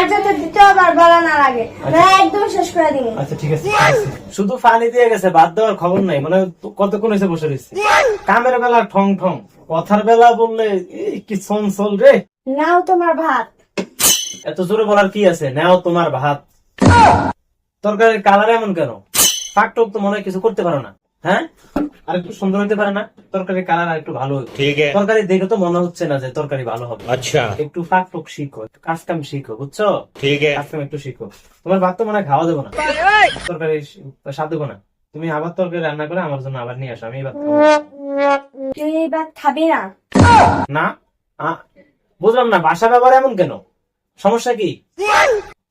আর যাতে দিতে বলা না লাগে। না একদম শেষ করে দিব। আচ্ছা ঠিক আছে শুধু পানি দিয়ে গেছে বাদ দেওয়ার খবর নাই। মানে কতক্ষণ হয়েছে বসে রয়েছে? কামের বেলা ঠং ঠং। কথার বেলা বললে এই কি চঞ্চল রে। নাও তোমার ভাত। এত জোরে বলার কি আছে? নাও তোমার ভাত। তরকারির কালার এমন কেন? ফাঁক টোক তো মনে হয় কিছু করতে পারো না। হ্যাঁ? আর একটু সুন্দর হতে পারে না তরকারি কালার আর একটু ভালো ঠিক তরকারি দেখে তো মনে হচ্ছে না যে তরকারি ভালো হবে। আচ্ছা। একটু ফাঁক টুক শিখো একটু কাজ শিখো বুঝছ? ঠিক আছে। একটু শিখো। তোমার ভাত তো মনে খাওয়া দেবো না? তরকারি স্বাদ দেবো না? তুমি আবার তরকারি রান্না করে আমার জন্য আবার নিয়ে আসো আমি এবার খাবি। না? না? বুঝলাম না বাসা ব্যবহার এমন কেন? সমস্যা কি?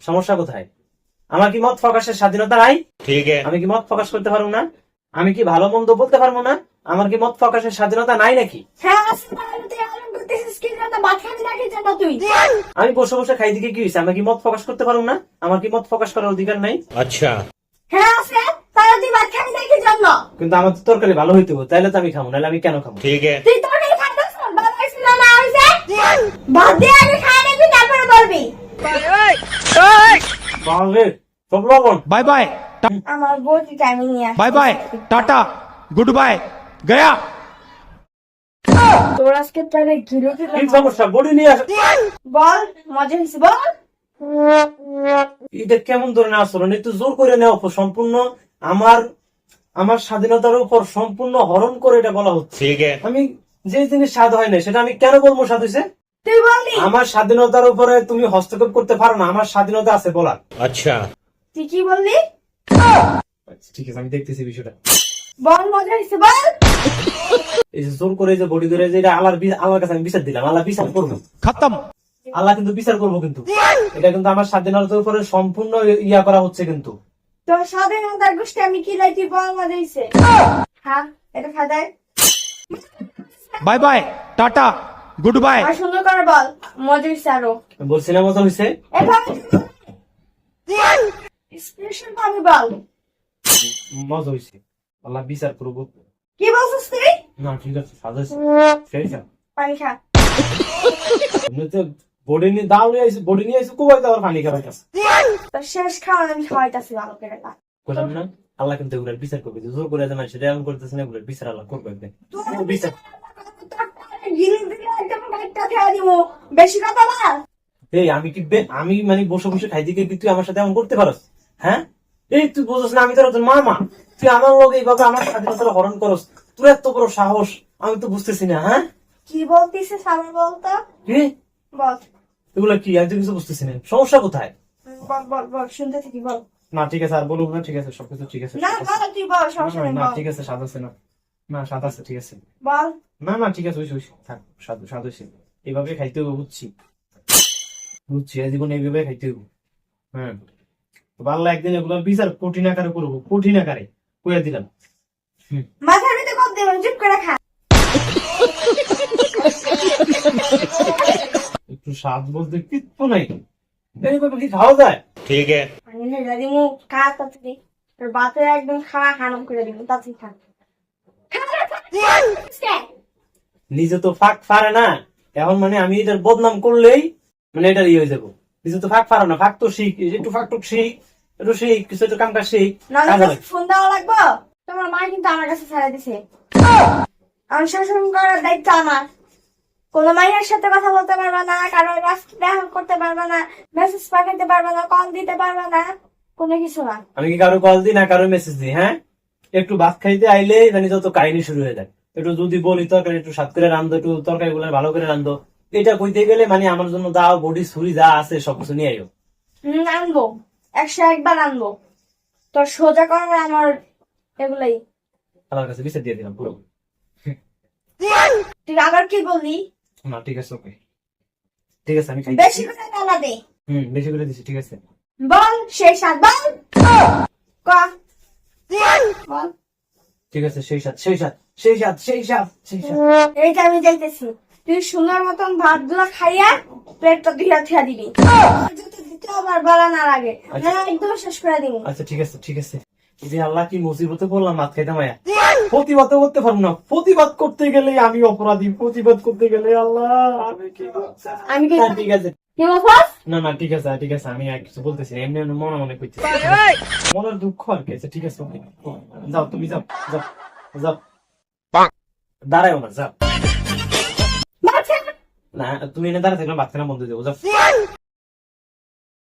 সমস্যা কোথায়? আমার কি মত প্রকাশের স্বাধীনতা নাই? ঠিক আছে। আমি কি মত প্রকাশ করতে পারব না? আমি কি ভালো মন্দ বলতে পারব না? আমার কি মত প্রকাশের স্বাধীনতা নাই নাকি? আমি বসে বসে খাই দিকে কি হয়েছে। আমি কি মত প্রকাশ করতে পারব না? আমার কি মত প্রকাশ করার অধিকার নাই? আচ্ছা। কিন্তু আমার তো তরকারি ভালো হইতে হবে তাহলে তো আমি খাব নাহলে আমি কেন খাব? ঠিক আছে। Bye bye. আমার বউটি টাইমিং নিয়ে bye bye tata good bye Gaya. তোর আজকে তাহলে গিলুটি কি সমস্যা? বডি নিয়ে আস বল মজা বল। এটা কেমন ধরনের আচরণ? একটু জোর করে নেওয়া সম্পূর্ণ। আমার আমার স্বাধীনতার উপর সম্পূর্ণ হরণ করে এটা বলা হচ্ছে। আমি যে জিনিস স্বাদ হয় না সেটা আমি কেন বলব স্বাদ হয়েছে আমার স্বাধীনতার উপরে তুমি হস্তক্ষেপ করতে পারো না আমার স্বাধীনতা আছে বলার। আচ্ছা। তুই কি বললি? ঠিক আছে আমি দেখতেছি বিষয়টা। জোর করে যে বডি ধরে এটা কাছে আমি বিচার দিলাম আল্লাহ বিচার করব। আল্লাহ কিন্তু বিচার করব কিন্তু। এটা কিন্তু আমার স্বাধীনতার উপরে সম্পূর্ণ ইয়া করা হচ্ছে কিন্তু। স্বাধীনতার গোষ্ঠী আমি কি হ্যাঁ, bye bye tata good bye. সুন্দর করে বল মজা আরও। বলছিলাম মজা বল। মজা হয়েছে আল্লাহ বিচার করব কি বলছিস তুই? না ঠিক আছে সাজাইছে। সেই পানি খা। বডি নিয়ে দাও নিয়ে বডি নিয়ে আইসি কোবাই দাও পানি খাবার কাছে তোর শেষ খাওয়ান আমি খাওয়াইতাছি ভালো করে। বললাম না আল্লাহ কিন্তু এগুলোর বিচার করবে। জোর করে এমন করতেছে না এগুলোর বিচার আল্লাহ করবে একদিন। বিচার। বেশি কথা এই আমি কি বে- আমি মানে বসে বসে খাই দিকে তুই আমার সাথে এমন করতে পারস হ্যাঁ? এই তুই বুঝছ না আমি তোর মামা। তুই আমার লোক এইভাবে আমার স্বাধীনতা হরণ করস। তোর এত বড় সাহস আমি তো বুঝতেছি না হ্যাঁ? কি বলতিছিস আমার বলতো? কি? বল। এগুলো কি? আমি তো কিছু বুঝতেছি না। সমস্যা কোথায়? বল বল বল শুনতে থাকি বল। না ঠিক আছে আর না ঠিক আছে সবকিছু ঠিক আছে না বল তুই বল সমস্যা নেই না ঠিক আছে আছে না। না আছে ঠিক আছে। বল। না না ঠিক আছে ওই ওই থাক এইভাবে খাইতে হবে বুঝছি। বুঝছি এই জীবনে এইভাবে খাইতে হবে হ্যাঁ। আল্লাহ একদিন এগুলো বিচার কঠিন আকারে করব কঠিন আকারে কইয়া দিলাম। মাথার ভিতরে কত দিলাম চুপ করে খা। একটু স্বাদ বলতে কিচ্ছু নাই। কি খাওয়া যায়? ঠিক আছে। মু তোর একদম খাওয়া হারাম করে দিব খা। নিজে তো ফাঁক ফারে না। এখন মানে আমি এটার বদনাম করলেই মানে এটার ইয়ে হয়ে যাব। নিজে তো ফাঁক না ফাঁক তো শিখ একটু ফাঁক টুক শিখ একটু শিখ কিছু একটু কাম কাজ শিখ। ফোন দেওয়া লাগবে? তোমার মা কিন্তু আমার কাছে ছেড়ে দিছে। করার দায়িত্ব আমার। কোনো সাথে কথা বলতে পারবে না কারও দেখা করতে পারবে না মেসেজ পাঠাতে পারবে না কল দিতে পারবে না কোনো কিছু না। আমি কি কারও কল দিই না কারও মেসেজ দিই হ্যাঁ? একটু ভাত খাইতে আইলে মানে যত কাহিনী শুরু হয়ে যায়। একটু যদি বলি তরকারি একটু সাত করে রান্ধো একটু তরকারি গুলো ভালো করে রান্ধো। এটা কইতে গেলে মানে আমার জন্য দাও বডি ছুরি যা আছে সবকিছু নিয়ে আইও। আনব। একশো একবার আনব। তোর সোজা করার আমার এগুলাই। আমার কাছে বিচার দিয়ে দিলাম পুরো। তুই আবার কি বললি? না ঠিক আছে ওকে ঠিক আছে আমি বেশি করে টানা দে। হুম বেশি করে দিছি ঠিক আছে। বল সেই সাত বল। ক। বল। ঠিক আছে সেই সাথ সেই সাথ সেই সাথ সেই সাথ সেই সাথ এইটা আমি যাইতেছি তুই সুন্দর মতন ভাতগুলা খাইয়া প্লেটটা ধুইয়া থিয়া দিবি। দিতে আবার বলা না লাগে। একদম শেষ করে দিব। আচ্ছা ঠিক আছে ঠিক আছে। যে আল্লাহ কি মুসিবতে পড়লাম মাত খাইতে মায়া? প্রতিবাদ করতে পারব না। প্রতিবাদ করতে গেলে আমি অপরাধী। প্রতিবাদ করতে গেলে আল্লাহ আমি কি আমি ঠিক আছে। না না ঠিক আছে ঠিক আছে আমি আর কিছু বলতেছি এমনি এমনি মনে মনে করছি মনের দুঃখ আর কি। আচ্ছা, ঠিক আছে. যাও তুমি যাও যাও যাও। দাঁড়াও না যাও। না তুমি এনে দাঁড়া থাকলে খানা বন্ধ দেবো